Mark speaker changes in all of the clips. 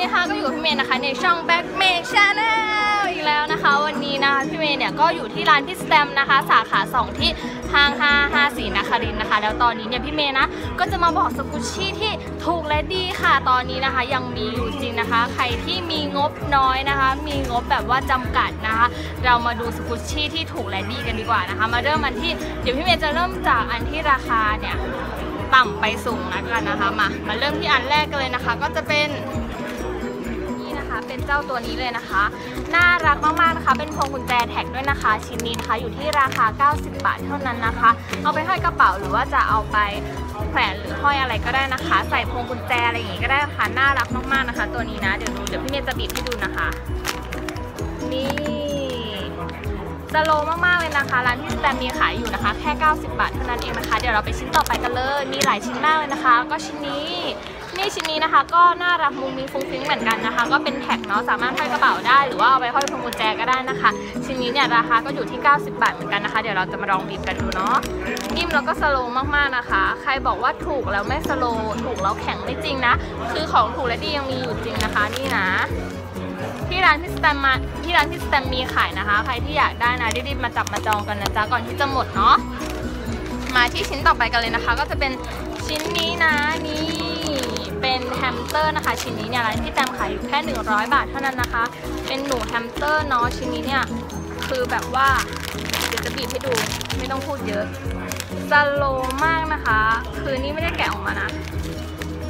Speaker 1: นี้ค่ะก็อยู่กับพี่เมย์นะคะในช่อง Back m a y Channel อีกแล้วนะคะ วันนี้นะคะพี่เมย์เนี่ยก็อยู่ที่ร้านพี่สแตมนะคะ สาขา 2 ที่ห้าง554นครินนะคะ แล้วตอนนี้เนี่ยพี่เมย์นะก็จะมาบอกสกุชี่ที่ถูกและดีค่ะ ตอนนี้นะคะยังมีอยู่จริงนะคะ ใครที่มีงบน้อยนะคะ มีงบแบบว่าจำกัดนะคะ เรามาดูสกุชี่ที่ถูกและดีกันดีกว่านะคะ มาเริ่มอันที่เดี๋ยวพี่เมย์จะเริ่มจากอันที่ราคาเนี่ยต่ำไปสูงนะควกันนะคะมามาเริ่มที่อันแรกกันเลยนะคะ ก็จะเป็น เป็นเจ้าตัวนี้เลยนะคะ น่ารักมากๆนะคะ เป็นพวงกุญแจแท็กด้วยนะคะ ชิ้นนี้นะคะอยู่ที่ราคา 90 บาทเท่านั้นนะคะ เอาไปห้อยกระเป๋าหรือว่าจะเอาไปแขวนหรือห้อยอะไรก็ได้นะคะ ใส่พวงกุญแจอะไรอย่างงี้ก็ได้ค่ะน่ารักมากๆนะคะ ตัวนี้นะเดี๋ยวดูเดี๋ยวพี่เมย์จะบีบให้ดูนะคะนี่สโลว์มากๆเลยนะคะร้านที่แตมมีขายอยู่นะคะ แค่ 90 บาทเท่านั้นเองนะคะ เดี๋ยวเราไปชิ้นต่อไปกันเลย มีหลายชิ้นมากเลยนะคะ ก็ชิ้นนี้ นี่ชิ้นนี้นะคะ ก็น่ารักมุงมีฟุ้งฟิ้งเหมือนกันนะคะ ก็เป็นแท็กเนาะสามารถห้อยกระเป๋าได้หรือว่าเอาไปห้อยพวงกุญแจก็ได้นะคะ ชิ้นนี้เนี่ยราคาก็อยู่ที่ 90 บาทเหมือนกันนะคะ เดี๋ยวเราจะมาลองบีบกันดูเนาะนิ่มแล้วก็สโลว์มากๆนะคะ ใครบอกว่าถูกแล้วไม่สโลว์ถูกแล้วแข็งไม่จริงนะ คือของถูกและดียังมีอยู่จริงนะคะนี่นะที่ร้านที่สแตมมาที่ร้านที่สแตมมีขายนะคะ ใครที่อยากได้นะรีบๆมาจับมาจองกันนะจ๊ะก่อนที่จะหมดเนาะมาที่ชิ้นต่อไปกันเลยนะคะ ก็จะเป็นชิ้นนี้นะนี่ แฮมสเตอร์นะคะชิ้นนี้เนี่ยร้านที่แตมขายอยู่แค่ 100 บาทเท่านั้นนะคะ เป็นหนูแฮมสเตอร์เนาะชิ้นนี้เนี่ยคือแบบว่าเดี๋ยวจะบีบให้ดูไม่ต้องพูดเยอะสโลมากนะคะ คือนี่ไม่ได้แกะออกมานะ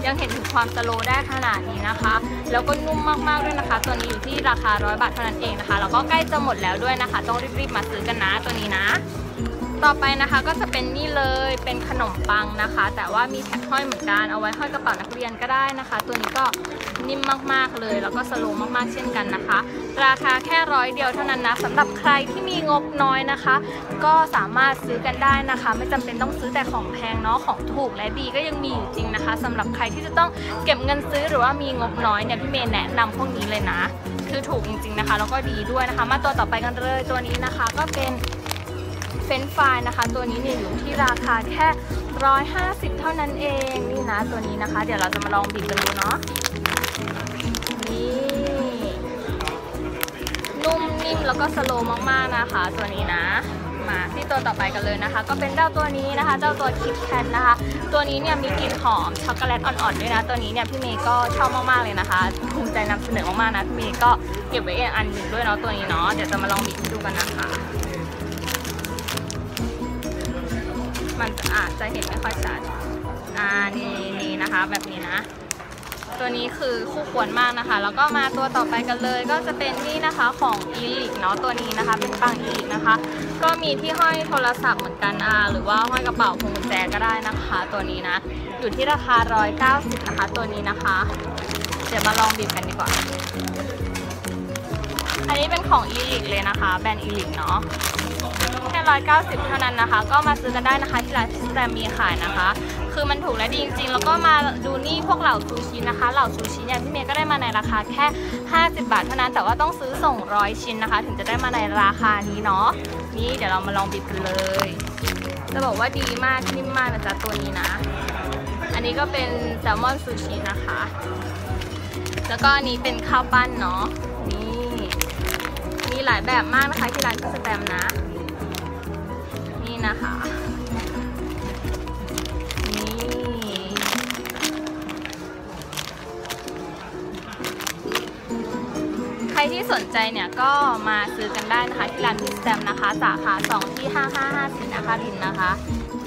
Speaker 1: ยังเห็นถึงความสโลได้ขนาดนี้นะคะ แล้วก็นุ่มมากๆด้วยนะคะ ตัวนี้อยู่ที่ราคา 100 บาทเท่านั้นเองนะคะ แล้วก็ใกล้จะหมดแล้วด้วยนะคะ ต้องรีบๆมาซื้อกันนะตัวนี้นะ ต่อไปนะคะก็จะเป็นนี่เลยเป็นขนมปังนะคะ แต่ว่ามีแท็กห้อยเหมือนกันเอาไว้ห้อยกระเป๋านักเรียนก็ได้นะคะ ตัวนี้ก็นิ่มมากๆเลย แล้วก็สโลว์มากๆเช่นกันนะคะ ราคาแค่ร้อยเดียวเท่านั้นนะสำหรับใครที่มีงบน้อยนะคะ ก็สามารถซื้อกันได้นะคะ ไม่จำเป็นต้องซื้อแต่ของแพงเนาะของถูกและดีก็ยังมีอยู่จริงนะคะสำหรับใครที่จะต้องเก็บเงินซื้อหรือว่ามีงบน้อยเนี่ยพี่เมย์แนะนำพวกนี้เลยนะ คือถูกจริงๆนะคะแล้วก็ดีด้วยนะคะ มาตัวต่อไปกันเลยตัวนี้นะคะก็เป็น เฟนฟรายนะคะ ตัวนี้เนี่ยอยู่ที่ราคาแค่ 150 เท่านั้นเองนี่นะตัวนี้นะคะ เดี๋ยวเราจะมาลองบีบกันดูเนาะนี่นุ่มนิ่มแล้วก็สโลว์มากๆนะคะ ตัวนี้นะมาที่ตัวต่อไปกันเลยนะคะ ก็เป็นเจ้าตัวนี้นะคะ เจ้าตัวคิดแคนนะคะ ตัวนี้เนี่ยมีกลิ่นหอมช็อกโกแลตอ่อนๆด้วยนะ ตัวนี้เนี่ยพี่เมย์ก็ชอบมากๆเลยนะคะภูมิใจนำเสนอมากๆนะพี่เมย์ก็เก็บไว้เอีกอันหนึ่งด้วยเนาะตัวนี้เนาะเดี๋ยวจะมาลองบีบดูกันนะคะ มันอาจจะเห็นไม่ค่อยชัดอ่านี่นี่นะคะ แบบนี้นะ ตัวนี้คือคู่ควรมากนะคะ แล้วก็มาตัวต่อไปกันเลย ก็จะเป็นนี่นะคะของอีลิกเนาะตัวนี้นะคะ เป็นปังอีลิกนะคะ ก็มีที่ห้อยโทรศัพท์เหมือนกันอ่าหรือว่าห้อยกระเป๋าพวงกุญแจก็ได้นะคะ ตัวนี้นะ อยู่ที่ราคา 190 นะคะ ตัวนี้นะคะ เดี๋ยวมาลองบีบกันดีกว่าอันนี้เป็นของอีลิกเลยนะคะ แบรนด์อีลิกเนาะ แค่190เเท่านั้นนะคะ ก็มาซื้อกันได้นะคะที่ร้านสแตมมีขายนะคะ คือมันถูกและดีจริงๆ แล้วก็มาดูนี่พวกเหล่าซูชินะคะ เหล่าซูชิเนี่ยพี่เมย์ก็ได้มาในราคาแค่ 50 บาทเท่านั้นแต่ว่าต้องซื้อส่งร้อยชิ้นนะคะ ถึงจะได้มาในราคานี้เนาะนี่เดี๋ยวเรามาลองบีบกันเลย จะบอกว่าดีมากนิ่มมากนะจ๊ะตัวนี้นะ อันนี้ก็เป็นแซลมอนซูชินะคะ แล้วก็อันนี้เป็นข้าวปั้นเนาะนี่มีหลายแบบมากนะคะที่ร้านสแตมนะ นะคะ นี่ใครที่สนใจเนี่ยก็มาซื้อกันได้นะคะที่ร้านพิสแตมนะคะ สาขา2ที่555สินนะคะลินนะคะ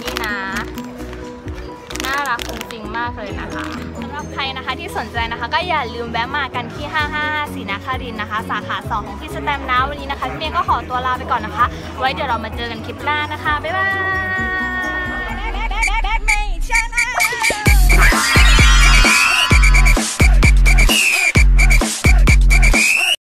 Speaker 1: นี่นะ น่ารักจริงๆมากเลยนะคะสำหรับใครนะคะที่สนใจนะคะ ก็อย่าลืมแวะมากันที่555สีนาคารินนะคะ สาขา 2 ของพี่สแตมนะวันนี้นะคะพี่เมย์ก็ขอตัวลาไปก่อนนะคะ ไว้เดี๋ยวเรามาเจอกันคลิปหน้านะคะ บ๊ายบาย